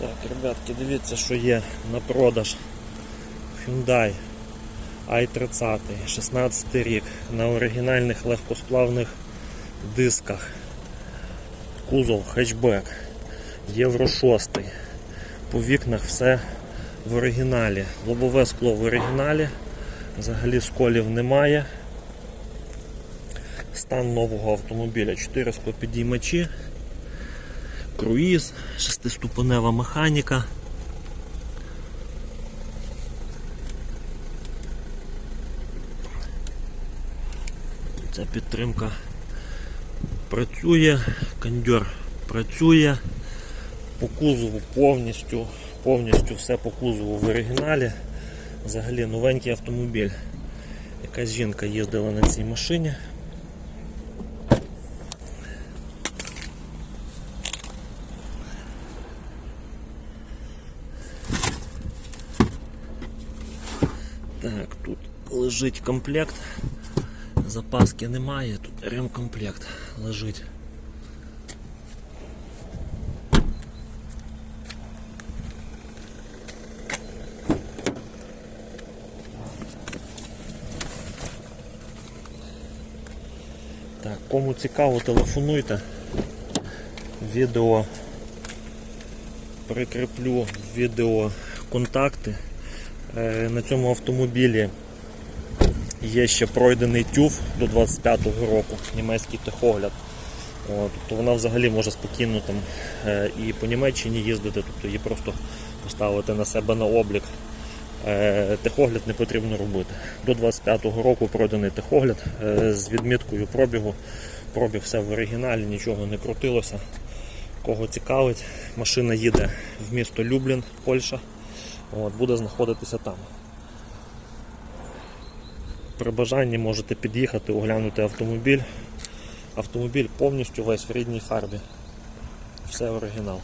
Так, ребятки, дивіться, що є на продаж Hyundai i30, 16 рік, на оригінальних легкосплавних дисках. Кузов хетчбек, Євро 6. По вікнах все в оригіналі. Лобове скло в оригіналі. Взагалі сколів немає. Стан нового автомобіля. 4 склопідіймачі, круїз, шестиступенева механіка. Ця підтримка працює, кондьор працює. По кузову повністю, повністю все по кузову в оригіналі. Взагалі новенький автомобіль. Якась жінка їздила на цій машині. Так, тут лежить комплект. Запаски немає, тут ремкомплект лежить. Так, кому цікаво, телефонуйте. Відео прикріплю відео контакти. Е, На цьому автомобілі є ще пройдений тюф до 25-го року, німецький техогляд. Тобто вона взагалі може спокійно там е, і по Німеччині їздити, тобто її просто поставити на себе на облік. Е, Техогляд не потрібно робити. До 25-го року пройдений техогляд з відміткою пробігу. Пробіг все в оригіналі, нічого не крутилося. Кого цікавить, машина їде в місто Люблін, Польща. От, буде знаходитися там. При бажанні можете під'їхати, оглянути автомобіль. Автомобіль повністю весь в рідній фарбі. Все оригінал.